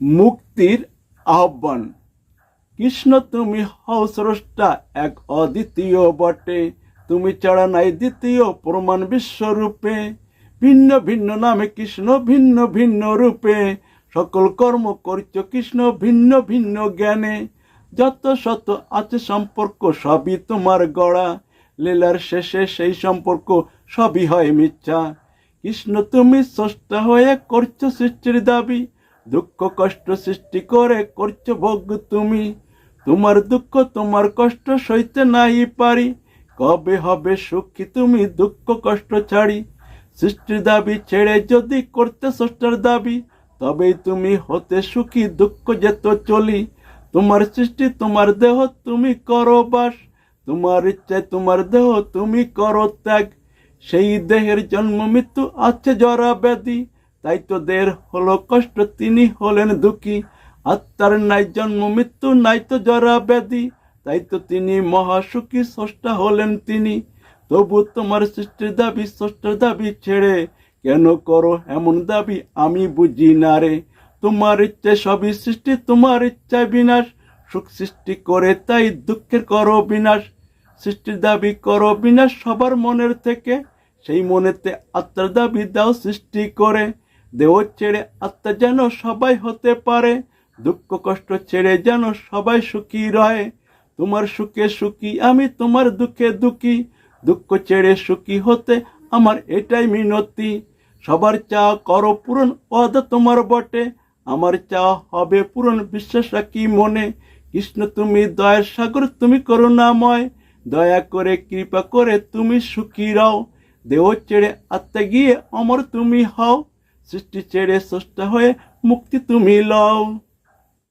মুক্তির আহ্বান। কৃষ্ণ তুমি হও স্রষ্টা, এক অদ্বিতীয় বটে। তুমি ছাড়া নাই দ্বিতীয় প্রমাণ বিশ্বরূপে। ভিন্ন ভিন্ন নামে কৃষ্ণ ভিন্ন ভিন্ন রূপে। সকল কর্ম করছ কৃষ্ণ ভিন্ন ভিন্ন জ্ঞানে। যত শত আছে সম্পর্ক, সবই তোমার গড়া। লীলার শেষে সেই সম্পর্ক, সবই হয় মিথ্যা। কৃষ্ণ তুমি স্রষ্টা হয়ে করছ সৃষ্টির দাবি। দুঃখ কষ্ট সৃষ্টি করে করছ ভোগ তুমি। তোমার দুঃখ, তোমার কষ্ট সইতে নাই পারি। কবে হবে সুখী তুমি দুঃখ কষ্ট ছাড়ি। সৃষ্টির দাবি ছেড়ে যদি করতে স্রষ্টার দাবি, তবেই তুমি হতে সুখী দুঃখ যেত চলি। তোমার সৃষ্টি, তোমার দেহ তুমি করো বাস। তোমার ইচ্ছায় তোমার দেহ তুমি করো ত্যাগ। সেই দেহের জন্ম মৃত্যু আছে জরা ব্যাধি। তাই তো দের হলো কষ্ট, তিনি হলেন দুঃখী। আত্মার নাই জন্ম, মৃত্যু নাই তো জরা ব্যাধি। তাই তো তিনি মহাসুখী স্রষ্টা হলেন তিনি। তবু তোমার সৃষ্টির দাবি, স্রষ্টার দাবি ছেড়ে কেন করো এমন দাবি আমি বুঝি না রে। তোমার ইচ্ছায় সবই সৃষ্টি, তোমার ইচ্ছায় বিনাশ। সুখ সৃষ্টি করে তাই দুঃখের করো বিনাশ। সৃষ্টির দাবি করো বিনাশ সবার মনের থেকে। সেই মনেতে আত্মার দাবি দাও সৃষ্টি করে। দেহ ছেড়ে আত্মা যেন সবাই হতে পারে, দুঃখ কষ্ট ছেড়ে যেন সবাই সুখী রয়। তোমার সুখে সুখী, আমি তোমার দুঃখে দুঃখী। দুঃখ ছেড়ে সুখী হতে আমার এটাই মিনতি। সবার চা করো পূরণ অদা তোমার বটে, আমার চা হবে পূরণ বিশ্বাস রাখি মনে। কৃষ্ণ তুমি দয়ার সাগর, তুমি করুণাময়। দয়া করে, কৃপা করে তুমি সুখী রাও। দেহ ছেড়ে আত্মা গিয়ে অমর তুমি হও। সৃষ্টি ছেড়ে স্রষ্টা হয়ে মুক্তি তুমি লও।